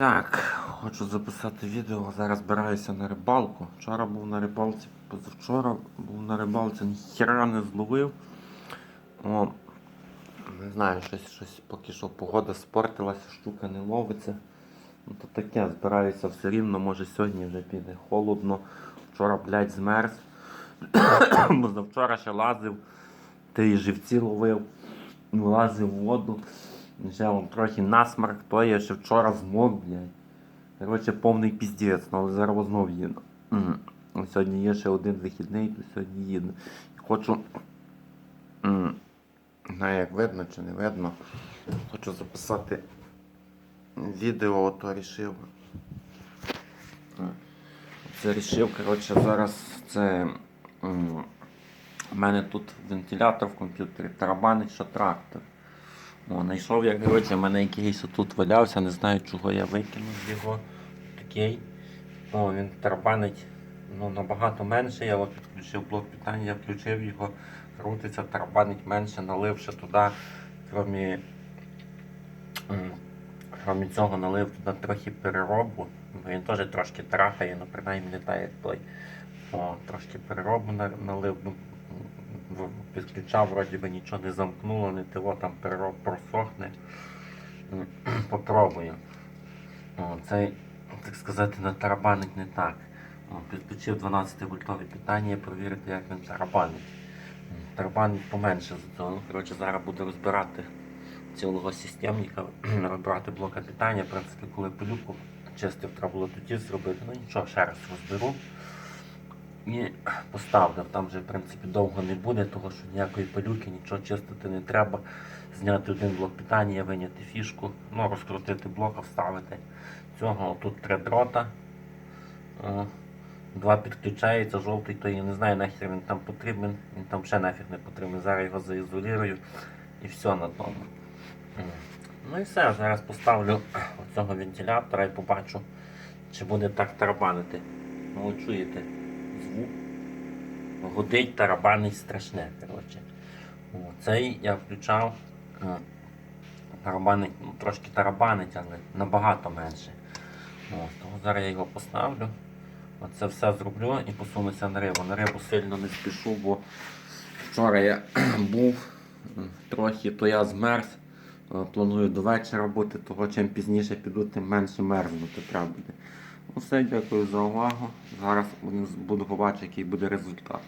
Так, хочу записати відео. Зараз збираюся на рибалку. Вчора був на рибалці, позавчора був на рибалці, ніхера не зловив. О, не знаю, щось, щось поки що погода спортилася, штука не ловиться. Ну то таке, збираюся все рівно, може сьогодні вже піде холодно. Вчора, блядь, змерз. Бо завчора ще лазив, три живці ловив, лазив в воду. Ще вам трохи насмарк, то я ще вчора змог, блядь. Коротше, повний піздець, але зараз знов їду. Сьогодні є ще один вихідний, то сьогодні їду. Хочу. знаю, як видно чи не видно. Хочу записати відео, то рішив. Це рішив, коротше, зараз це. У мене тут вентилятор в комп'ютері, тарабанить, трактор. О, знайшов я, коротше, в мене якийсь тут валявся, не знаю, чого я викинув його. Такий. О, він тарабанить ну, набагато менше. Я от підключив блок питання, я включив його, крутиться, тарабанить менше, наливши туди, крім, крім цього, налив туди трохи переробу. Бо він теж трошки трахає, ну принаймні не так, як той. О, трошки переробу налив. Ну, підключав, вроді би нічого не замкнуло, не того там просохне. Попробую. Цей, так сказати, на тарабанить не так. Підключив 12 вольтове питання, провірити, як він тарабанить. Тарабанить поменше за цього. Ну, Коротше, зараз буду розбирати цілого системника, розбирати блока питання. В принципі, коли пилюку чистив, треба було тоді зробити. Ну нічого, ще раз розберу. І поставлю. Там вже в принципі довго не буде, тому що ніякої пилюки, нічого чистити не треба. Зняти один блок питання, виняти фішку, ну, розкрутити блок, вставити. Цього тут три дрота. Два підключаються, жовтий, то я не знаю нахер він там потрібен, він там ще нафіг не потрібен. Зараз його заізолюю і все на тому. Ну і все, зараз поставлю оцього вентилятора і побачу, чи буде так тарабанити. Ну, чуєте, звук. Гудить, тарабанить страшне. коротше. Цей я включав. е, Тарабанить, ну, трошки тарабанить, але набагато менше. О, тому зараз я його поставлю. Оце все зроблю і посунуся на рибу. На рибу сильно не спішу, бо вчора я був трохи, то я змерз. Е, Планую до вечора бути, того чим пізніше піду, тим менше мерзнути треба буде. Все, дякую за увагу. Зараз буду побачити, який буде результат.